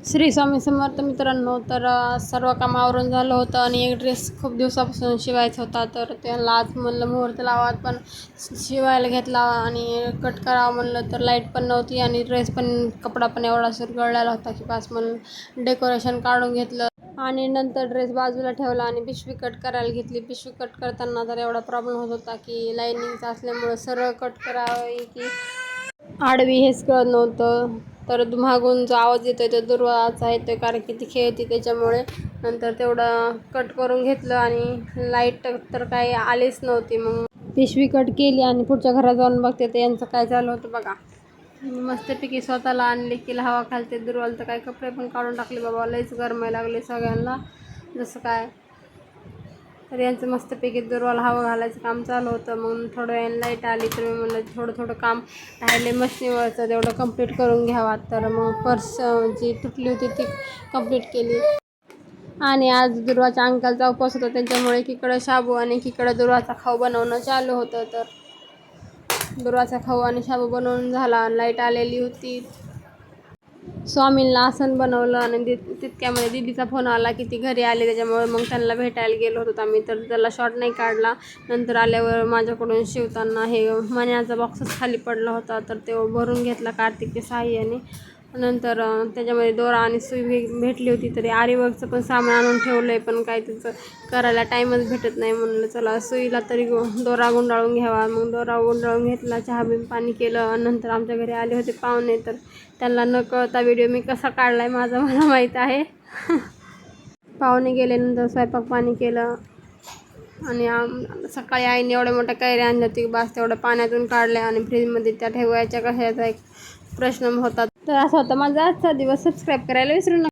श्री स्वामी समर्थ मित्रांनो तर सर्व काम आवरून झालं होतं आणि एक ड्रेस खूप दिवसापासून शिवायचा होता तर त्याला आज म्हणलं मुहूर्त लावा पण शिवायला घेतला आणि कट करावं म्हणलं तर लाइट पण नव्हती आणि ड्रेस पण कपडा पण एवढा सुरगळलेला होता की पास म्हणून डेकोरेशन काढून घेतलं आणि नंतर ड्रेस बाजूला ठेवला आणि पिशवी कट करायला घेतली. पिशवी कट करताना तर एवढा प्रॉब्लेम होत होता की लाईनिंगचा असल्यामुळं सरळ कट करावं की आडवी हेच कळत नव्हतं. तर मागून जो आवाज येतो आहे तो दुर्वाचा आहे कारण की ती खेळती त्याच्यामुळे. नंतर तेवढं कट करून घेतलं आणि लाइट तर काही आलीच नव्हती मग. पिशवी कट केली आणि पुढच्या घरात जाऊन बघते तर यांचं काय झालं होतं बघा. मस्तपैकी स्वतःला आणले की हवा खालते दुर्वाल तर काय कपडे पण काढून टाकले बाबा. लईच गरमाय लागले सगळ्यांना. जसं काय तर यांचं मस्तपैकी दुर्वाला हवा घालायचं काम चालू होतं. मग थोडं वेळ लाइट आली तर मी म्हणलं थोडं थोडं काम राहिले. मशनीवरचं तेवढं कंप्लीट करून घ्यावा तर मग पर्स जी तुटली होती ती कंप्लीट केली. आणि आज दुर्वाच्या अंकलचा उपवास होता. त्यांच्यामुळे एकीकडं शाबू आणि एकीकडं दुर्वाचा खाऊ बनवणं चालू होतं. तर दुर्वाचा खाऊ आणि शाबू बनवून झाला. लाइट आलेली होती. स्वामींना आसन बनवलं आणि दि तितक्यामध्ये दीदीचा फोन आला की ती घरी आली. त्याच्यामुळे मग त्यांना भेटायला गेलो होतो आम्ही. तर त्याला शॉट नाही काढला. नंतर आल्यावर माझ्याकडून शिवताना हे मण्याचा बॉक्सच खाली पडला होता. तर तो भरून घेतला कार्तिकच्या साह्याने नंतर त्याच्यामध्ये दोरा आणि सुई भे- भेटली होती तरी आरीवर्कचं पण सामान आणून ठेवलं आहे पण काय त्याचं करायला टाईमच भेटत नाही म्हणलं चला सुईला तरी दोरा गुंडाळून घ्यावा. मग दोरा गुंडाळून घेतला चहा बी पाणी केलं नंतर आमच्या घरी आले होते पाहुणे तर त्यांना न कळता व्हिडिओ मी कसा काढला आहे माझा मला माहीत आहे. पाहुणे गेल्यानंतर स्वयंपाक पाणी केलं आणि आम सकाळी आईने एवढ्या मोठ्या कैऱ्या आणल्या होती बस तेवढ्या पाण्यातून काढल्या आणि फ्रीजमध्ये त्या ठेवायच्या कशाचा एक प्रश्न होता. तर असा होता. माझा आजचा दिवस सबस्क्राईब करायला विसरू नका.